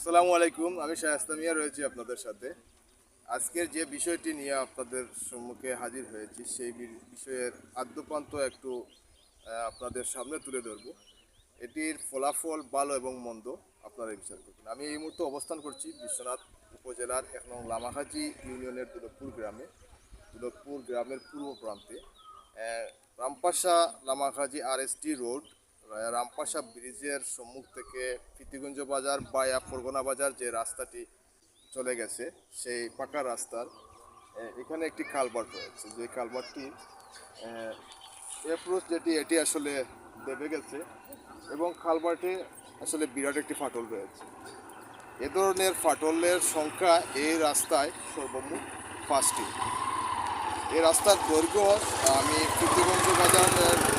আসসালামু আলাইকুম, আমি শাহস্তামিয়া রয়েছি আপনাদের সাথে। আজকের যে বিষয়টি নিয়ে আপনাদের সম্মুখে হাজির হয়েছি, সেই বিষয়ের আদ্যপ্রান্ত একটু আপনাদের সামনে তুলে ধরব। এটির ফলাফল ভালো এবং মন্দ আপনারা বিচার করবেন। আমি এই মুহূর্তে অবস্থান করছি বিশ্বনাথ উপজেলার এক নং ইউনিয়নের দুলভপুর গ্রামে। দুলভপুর গ্রামের পূর্ব প্রান্তে Rampasha Lamakhaji R S T road Rampasha ব্রিজের সম্মুখ থেকে ফিতিগঞ্জ বাজার বায়া ফরগনা বাজার যে রাস্তাটি চলে গেছে সেই পাকা রাস্তার এখানে একটি কালভার্ট রয়েছে। যে কালভার্টটি অ্যাপ্রোচ যেটি এটি আসলে দেবে গেছে এবং কালভার্টে আসলে বিরাট একটি ফাটল রয়েছে। এ ধরনের ফাটলের সংখ্যা এই রাস্তায় সর্বমোট পাঁচটি। এই রাস্তার দৈর্ঘ্য আমি কীর্তিগঞ্জ বাজারের আহ,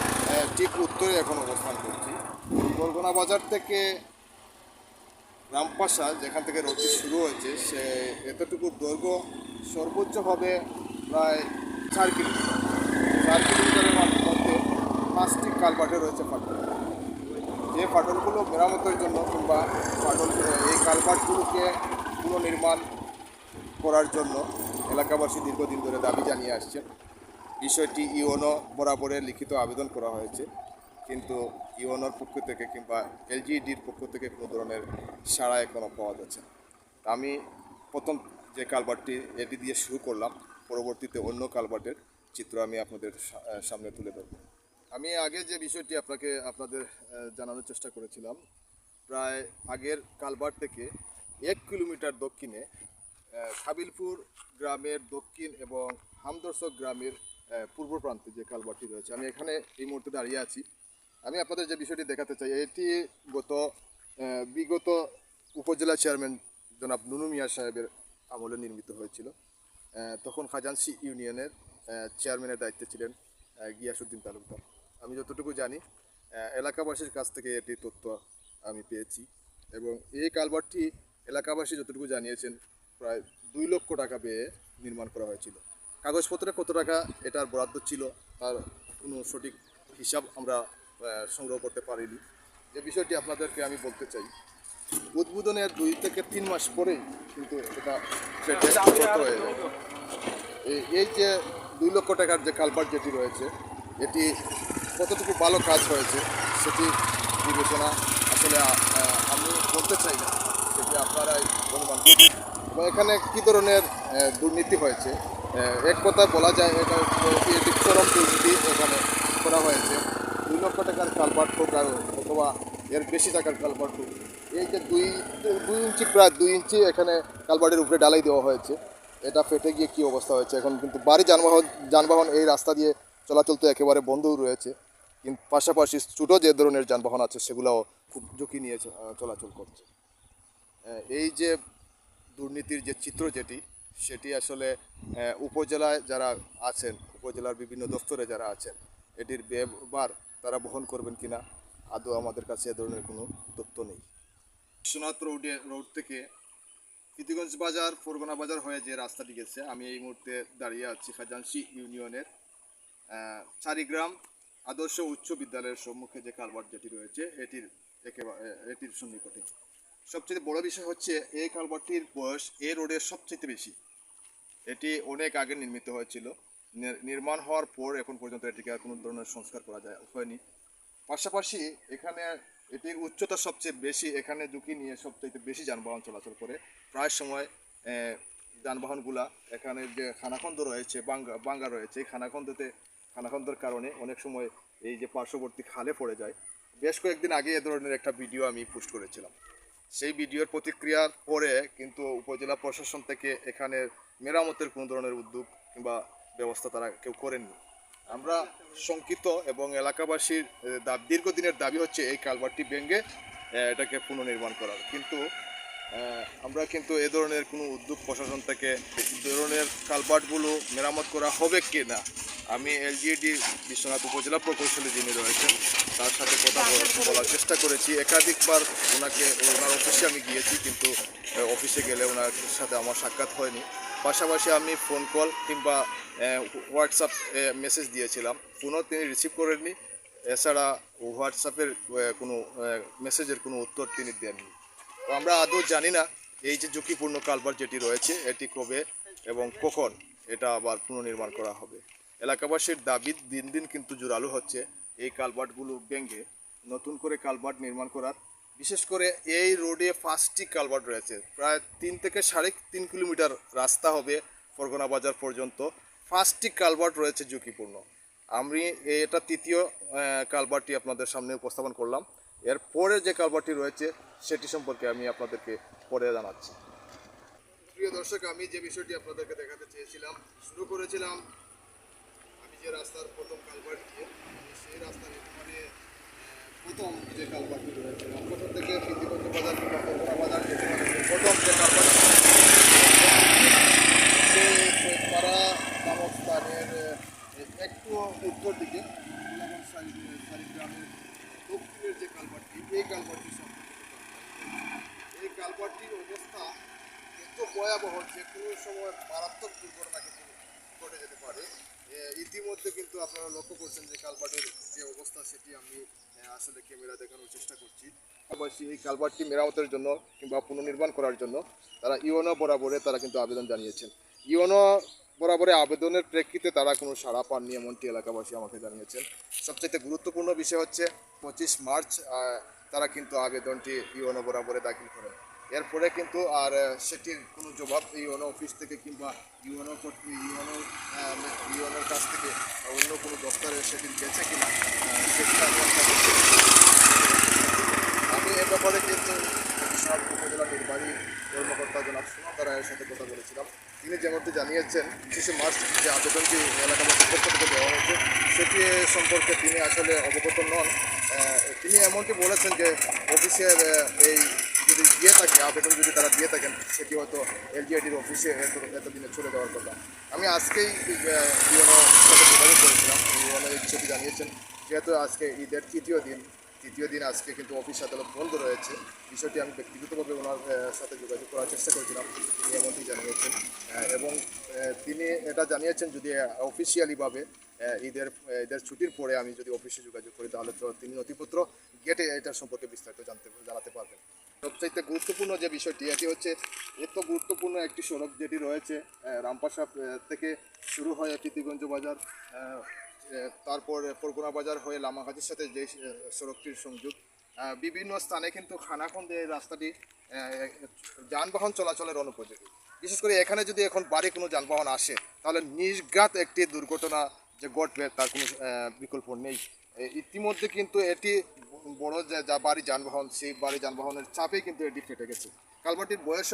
ঠিক উত্তরে এখন অবস্থান করছি। বরগুনা বাজার থেকে রামপাশা, যেখান থেকে রোডটি শুরু হয়েছে, সে এতটুকু দৈর্ঘ্য সর্বোচ্চ হবে প্রায় চার কিলোমিটার। চার কিলোমিটারের মধ্যে পাঁচটি কালভার্টে রয়েছে ফাটল। যে ফাটলগুলো মেরামতের জন্য কিংবা ফাটল, এই কালভার্টগুলোকে পুনর্নির্মাণ করার জন্য এলাকাবাসী দীর্ঘদিন ধরে দাবি জানিয়ে আসছেন। বিষয়টি ইওনো বরাবরে লিখিত আবেদন করা হয়েছে কিন্তু ইওনোর পক্ষ থেকে কিংবা এলজিডির পক্ষ থেকে কোনো ধরনের সাড়া এখনও পাওয়া যাচ্ছে। আমি প্রথম যে কালভার্টটি এটি দিয়ে শুরু করলাম, পরবর্তীতে অন্য কালভার্টের চিত্র আমি আপনাদের সামনে তুলে ধরব আমি আগে যে বিষয়টি আপনাকে, আপনাদের জানানোর চেষ্টা করেছিলাম, প্রায় আগের কালবার থেকে এক কিলোমিটার দক্ষিণে খাবিলপুর গ্রামের দক্ষিণ এবং হামদর্শক গ্রামের পূর্ব প্রান্তে যে কালভার্টটি রয়েছে। আমি এখানে এই মুহূর্তে দাঁড়িয়ে আছি। আমি আপনাদের যে বিষয়টি দেখাতে চাই, এটি গত বিগত উপজেলা চেয়ারম্যান জনাব নুনু মিয়া সাহেবের আমলে নির্মিত হয়েছিল। তখন খাজানসি ইউনিয়নের চেয়ারম্যানের দায়িত্বে ছিলেন গিয়াসুদ্দিন তালুকদার। আমি যতটুকু জানি এলাকাবাসীর কাছ থেকে এটি তথ্য আমি পেয়েছি এবং এই কালবারটি এলাকাবাসী যতটুকু জানিয়েছেন, প্রায় দুই লক্ষ টাকা ব্যয়ে নির্মাণ করা হয়েছিল। কাগজপত্রে কত টাকা এটার বরাদ্দ ছিল তার কোনো সঠিক হিসাব আমরা সংগ্রহ করতে পারিনি। যে বিষয়টি আপনাদেরকে আমি বলতে চাই, উদ্বোধনের দুই থেকে তিন মাস পরেই কিন্তু এটা এই- যে দুই লক্ষ টাকার যে কালভার্ট যেটি রয়েছে, এটি কতটুকু ভালো কাজ হয়েছে সেটি বিবেচনা আসলে আমি বলতে চাই না, সেটি আপনারাই অনুমান এবং এখানে কী ধরনের দুর্নীতি হয়েছে এক কথা বলা যায়, এটা চরম দুর্নীতি এখানে করা হয়েছে। দুই লক্ষ টাকার কালভার্ট হোক আর অথবা এর বেশি টাকার কালভার্ট হোক এই যে দুই দুই ইঞ্চি প্রায় দুই ইঞ্চি এখানে কালভার্টের উপরে ডালাই দেওয়া হয়েছে। এটা ফেটে গিয়ে কী অবস্থা হয়েছে? এখন কিন্তু বাড়ি যানবাহন যানবাহন এই রাস্তা দিয়ে চলাচল তো একেবারে বন্ধও রয়েছে। কিন্তু পাশাপাশি ছোটো যে ধরনের যানবাহন আছে, সেগুলোও খুব ঝুঁকি নিয়ে চলাচল করছে। এই যে দুর্নীতির যে চিত্র যেটি সেটি আসলে উপজেলায় যারা আছেন, উপজেলার বিভিন্ন দপ্তরে যারা আছেন, এটির ব্যবহার তারা বহন করবেন কিনা, আদৌ আমাদের কাছে এ ধরনের কোনো তথ্য নেই। বিশ্বনাথ রোডে, রোড থেকে প্রীতিগঞ্জ বাজার, ফরগনা বাজার হয়ে যে রাস্তাটি গেছে, আমি এই মুহূর্তে দাঁড়িয়ে আছি খাজানসি ইউনিয়নের চারিগ্রাম আদর্শ উচ্চ বিদ্যালয়ের সম্মুখে যে কালভার্ট যেটি রয়েছে, এটির একেবারে এটির সন্নিকটে। সবচেয়ে বড় বিষয় হচ্ছে এই কালভার্টটির বয়স এই রোডের সবচেয়ে বেশি। এটি অনেক আগে নির্মিত হয়েছিল। নির্মাণ হওয়ার পর এখন পর্যন্ত এটিকে আর কোনো ধরনের সংস্কার করা যায় হয়নি। পাশাপাশি এখানে এটির উচ্চতা সবচেয়ে বেশি, এখানে ঝুঁকি নিয়ে সবচেয়ে বেশি যানবাহন চলাচল করে। প্রায় সময় যানবাহনগুলা এখানে যে খানাখন্দ রয়েছে, বাঙ্গা বাঙ্গা রয়েছে, এই খানাখন্দতে খানাখন্দের কারণে অনেক সময় এই যে পার্শ্ববর্তী খালে পড়ে যায়। বেশ কয়েকদিন আগে এ ধরনের একটা ভিডিও আমি পোস্ট করেছিলাম। সেই ভিডিওর প্রতিক্রিয়ার পরে কিন্তু উপজেলা প্রশাসন থেকে এখানে মেরামতের কোনো ধরনের উদ্যোগ কিংবা ব্যবস্থা তারা কেউ করেননি। আমরা শঙ্কিত এবং এলাকাবাসীর দীর্ঘদিনের দাবি হচ্ছে এই কালভারটি ভেঙে এটাকে পুনর্নির্মাণ করার। কিন্তু আমরা কিন্তু এ ধরনের কোনো উদ্যোগ প্রশাসন থেকে ধরনের কালভার্টগুলো মেরামত করা হবে কি না? আমি এলজিডি বিশ্বনাথ উপজেলা প্রকৌশলী যিনি রয়েছেন তার সাথে কথা বলার চেষ্টা করেছি। একাধিকবার ওনাকে ওনার অফিসে আমি গিয়েছি কিন্তু অফিসে গেলে ওনার সাথে আমার সাক্ষাৎ হয়নি। পাশাপাশি আমি ফোন কল কিংবা হোয়াটসঅ্যাপ মেসেজ দিয়েছিলাম। ফোনও তিনি রিসিভ করেননি। এছাড়া হোয়াটসঅ্যাপের কোনো মেসেজের কোনো উত্তর তিনি দেননি। আমরা আদৌ জানি না এই যে ঝুঁকিপূর্ণ কালভার যেটি রয়েছে, এটি কবে এবং কখন এটা আবার পুনর্নির্মাণ করা হবে। এলাকাবাসীর দাবি, দিন দিন কিন্তু জোরালো হচ্ছে এই কালভার্টগুলো ভেঙে নতুন করে কালভার্ট নির্মাণ করার। বিশেষ করে এই রোডে পাঁচটি কালভার্ট রয়েছে, প্রায় তিন থেকে সাড়ে তিন কিলোমিটার রাস্তা হবে ফরগনা বাজার পর্যন্ত। পাঁচটি কালভার্ট রয়েছে ঝুঁকিপূর্ণ। আমি এটা তৃতীয় কালভার্টটি আপনাদের সামনে উপস্থাপন করলাম। এর পরে যে কালভারটি রয়েছে, সেটি সম্পর্কে আমি আপনাদেরকে পরে জানাচ্ছি। প্রিয় দর্শক, আমি যে বিষয়টি আপনাদেরকে দেখাতে চেয়েছিলাম, শুরু করেছিলাম আমি যে রাস্তার প্রথম কালভার্ট দিয়ে সেই রাস্তার প্রথম যে কালভার্টটি রয়েছে প্রথম থেকে বাজার কিংবা কলকাতা বাজার যেতে পারে প্রথম যে কালভার্ট সে পাড়া নামক স্থানের আহ, একটু উত্তর দিকে ইলাকার সারি সারি গ্রামের দক্ষিণের যে কালভার্টটি এই কালভার্টটি সম্পর্কে এই কালভার্টটির অবস্থা এত ভয়াবহ যে কোনো সময় মারাত্মক দুর্ঘটনা কিন্তু ঘটে যেতে পারে। ইতিমধ্যে কিন্তু আপনারা লক্ষ্য করছেন যে কালভার্টের যে অবস্থা, সেটি আমি আসলে ক্যামেরা দেখানোর চেষ্টা করছি। পাশাপাশি এই কালভার্টটি মেরামতের জন্য কিংবা পুনর্নির্মাণ করার জন্য তারা ইউনো বরাবরে তারা কিন্তু আবেদন জানিয়েছেন। ইউনো বরাবরে আবেদনের প্রেক্ষিতে তারা কোনো সাড়া পাননি এমনটি এলাকাবাসী আমাকে জানিয়েছেন। সবচেয়ে গুরুত্বপূর্ণ বিষয় হচ্ছে পঁচিশ মার্চ তারা কিন্তু আবেদনটি ইউনো বরাবরে দাখিল করেন। এরপরে কিন্তু আর সেটির কোনো জবাব ইউনো অফিস থেকে কিংবা ইউনো ইউনো ইউনোর কাছ থেকে অন্য কোনো দপ্তরে সেটি গেছে আহ, সেটি আমি এ ব্যাপারে কিন্তু সব উপজেলা নির্বাহী কর্মকর্তা জনাব সুমন্ত রায়ের সাথে কথা বলেছিলাম। তিনি যেমনটি জানিয়েছেন শিশু মাস যে আবেদনটি এলাকাবাসীর পক্ষ থেকে দেওয়া হয়েছে সেটি সম্পর্কে তিনি আসলে অবগত নন। তিনি এমনটি বলেছেন যে অফিসের এই যদি দিয়ে থাকে, আবেদন যদি তারা দিয়ে থাকেন, সেটি হয়তো এলজিআইডির অফিসে এত এতদিনে চলে যাওয়ার কথা। আমি আজকেই যোগাযোগ করেছিলাম। ইউনো এই বিষয়টি জানিয়েছেন, যেহেতু আজকে ঈদের তৃতীয় দিন তৃতীয় দিন আজকে কিন্তু অফিস আদালত বন্ধ রয়েছে। বিষয়টি আমি ব্যক্তিগতভাবে ওনার সাথে যোগাযোগ করার চেষ্টা করেছিলাম তিনি এমনটি জানিয়েছেন এবং তিনি এটা জানিয়েছেন যদি অফিসিয়ালিভাবে ঈদের ঈদের ছুটির পরে আমি যদি অফিসে যোগাযোগ করি, তাহলে তো তিনি নথিপত্র গেটে এটার সম্পর্কে বিস্তারিত জানতে জানাতে পারবেন। সবচাইতে গুরুত্বপূর্ণ যে বিষয়টি, এটি হচ্ছে এত গুরুত্বপূর্ণ একটি সড়ক যেটি রয়েছে রামপাশা থেকে শুরু হয় প্রীতিগঞ্জ বাজার তারপর পরগুনা বাজার হয়ে লামাঘাটের সাথে যে সড়কটির সংযোগ। বিভিন্ন স্থানে কিন্তু খানাখন্দে এই রাস্তাটি যানবাহন চলাচলের অনুপযোগী। বিশেষ করে এখানে যদি এখন বাড়ি কোনো যানবাহন আসে, তাহলে নির্ঘাত একটি দুর্ঘটনা যে ঘটবে তার কোনো বিকল্প নেই। ইতিমধ্যে কিন্তু এটি বড় যে বাড়ি যানবাহন, সেই বাড়ি যানবাহনের চাপে কিন্তু এটি ফেটে গেছে। কালভার্টির বয়স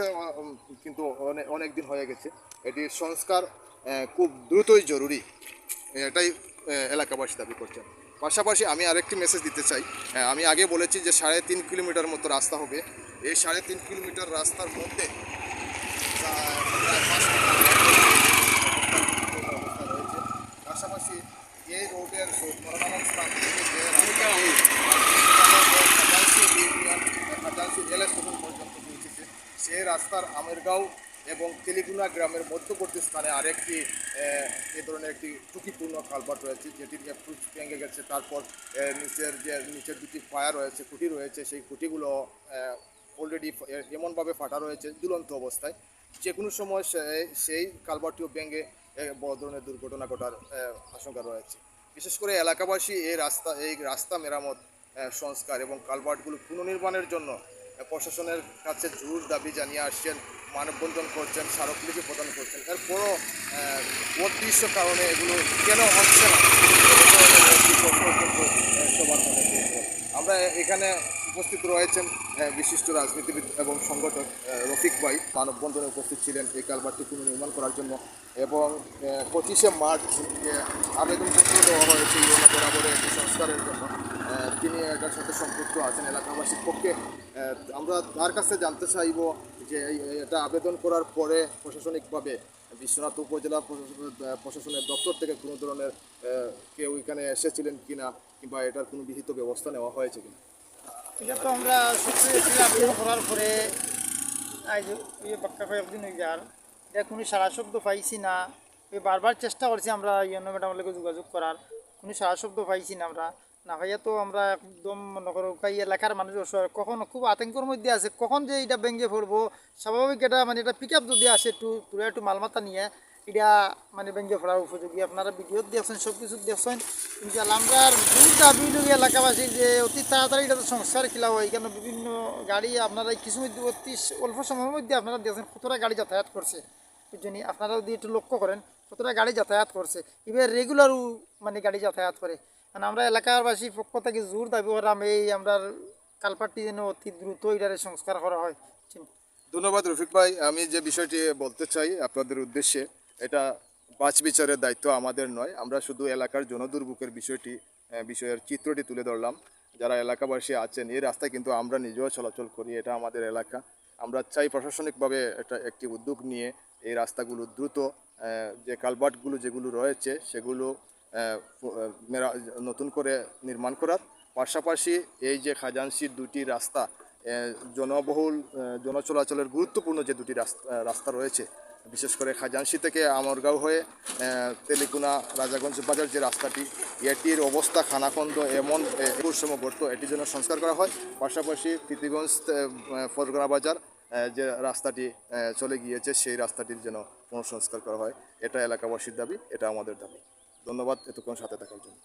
কিন্তু অনেক অনেক দিন হয়ে গেছে। এটির সংস্কার খুব দ্রুতই জরুরি। এটাই এলাকাবাসী দাবি করছেন। পাশাপাশি আমি আরেকটি মেসেজ দিতে চাই। আমি আগে বলেছি যে সাড়ে তিন কিলোমিটার মতো রাস্তা হবে। এই সাড়ে তিন কিলোমিটার রাস্তার মধ্যে পাশাপাশি রেল স্টেশন পর্যন্ত পৌঁছেছে সেই রাস্তার আমেরগাঁও এবং তেলিগুনা গ্রামের মধ্যবর্তী স্থানে আরেকটি এ ধরনের একটি ঝুঁকিপূর্ণ কালভার্ট রয়েছে যেটি ফুট ভেঙে গেছে তারপর নিচের যে নিচের দুটি পায়া রয়েছে খুঁটি রয়েছে সেই খুঁটিগুলো অলরেডি এমনভাবে ফাটা রয়েছে ঝুলন্ত অবস্থায়। যে কোনো সময় সেই কালভার্টটিও ভেঙে বড় ধরনের দুর্ঘটনা ঘটার আশঙ্কা রয়েছে। বিশেষ করে এলাকাবাসী এই রাস্তা এই রাস্তা মেরামত সংস্কার এবং কালভার্টগুলো পুনর্নির্মাণের জন্য প্রশাসনের কাছে জোর দাবি জানিয়ে আসছেন, মানববন্ধন করছেন, স্মারকলিপি প্রদান করছেন। এরপরও অদৃশ্য কারণে এগুলো কেন হচ্ছে না? সবার মনে আমরা এখানে উপস্থিত রয়েছেন বিশিষ্ট রাজনীতিবিদ এবং সংগঠক রফিক ভাই। মানববন্ধনে উপস্থিত ছিলেন এই কালভার্টটি পুনর্নির্মাণ করার জন্য এবং পঁচিশে মার্চ আবেদনপত্র দেওয়া হয়েছে ইউনো বরাবরে একটি সংস্কারের জন্য। তিনি এটার সাথে সম্পৃক্ত আছেন এলাকাবাসীর পক্ষে। আমরা তার কাছে জানতে চাইব যে এটা আবেদন করার পরে প্রশাসনিকভাবে বিশ্বনাথ উপজেলা প্রশাসনের দপ্তর থেকে কোনো ধরনের কেউ এখানে এসেছিলেন কিনা কিংবা এটার কোনো বিহিত ব্যবস্থা নেওয়া হয়েছে কিনা? এটা তো আমরা আবেদন করার পরে আজ এই বাক্কা কয়েকদিন হয়ে যার এটা কোনো সারা শব্দ পাইছি না। বারবার চেষ্টা করছি আমরা ইয়নো ম্যাডামের লগে যোগাযোগ করার। কোনো সারা শব্দ পাইছি না আমরা। না ভাইয়া তো আমরা একদম মনে করো এলাকার মানুষ অসহায় কখন খুব আতঙ্কের মধ্যে আছে। কখন যে এটা ভেঙে পড়ব? স্বাভাবিক এটা মানে এটা পিক আপ যদি আসে একটু পুরো একটু মালমাতা নিয়ে এটা মানে ভেঙে পড়ার উপযোগী। আপনারা ভিডিও দেখছেন সব কিছু দেখছেন। কিন্তু আমরা দূর দাবি লোক এলাকাবাসী যে অতি তাড়াতাড়ি এটা সংস্কার খেলা হয় এখানে বিভিন্ন গাড়ি আপনারা কিছু মধ্যে অতি অল্প সময়ের মধ্যে আপনারা দেখছেন কতটা গাড়ি যাতায়াত করছে। এই জন্যই আপনারা যদি একটু লক্ষ্য করেন, কতটা গাড়ি যাতায়াত করছে। এবার রেগুলারও মানে গাড়ি যাতায়াত করে। মানে আমরা এলাকাবাসীর পক্ষ থেকে জোর দাবি করাম এই আমরা কালপাটটি যেন অতি দ্রুত এটারে সংস্কার করা হয়। ধন্যবাদ রফিক ভাই। আমি যে বিষয়টি বলতে চাই আপনাদের উদ্দেশ্যে এটা বাছ বিচারের দায়িত্ব আমাদের নয়। আমরা শুধু এলাকার জনদুর্ভোগের বিষয়টি বিষয়ের চিত্রটি তুলে ধরলাম। যারা এলাকাবাসী আছেন, এই রাস্তায় কিন্তু আমরা নিজেও চলাচল করি, এটা আমাদের এলাকা। আমরা চাই প্রশাসনিকভাবে একটা একটি উদ্যোগ নিয়ে এই রাস্তাগুলো দ্রুত যে কালভার্টগুলো যেগুলো রয়েছে, সেগুলো নতুন করে নির্মাণ করার। পাশাপাশি এই যে খাজানসির দুটি রাস্তা জনবহুল জনচলাচলের গুরুত্বপূর্ণ যে দুটি রাস্তা রাস্তা রয়েছে বিশেষ করে খাজানসি থেকে আমরগাঁও হয়ে তেলিকুনা, রাজাগঞ্জ বাজার যে রাস্তাটি, এটির অবস্থা খানাখন্দ এমন একুশ সময় গড়ত এটির জন্য সংস্কার করা হয়। পাশাপাশি প্রীতিগঞ্জ ফরগনা বাজার যে রাস্তাটি চলে গিয়েছে, সেই রাস্তাটির যেন পুনঃসংস্কার করা হয়। এটা এলাকাবাসীর দাবি, এটা আমাদের দাবি। ধন্যবাদ এতক্ষণ সাথে থাকার জন্য।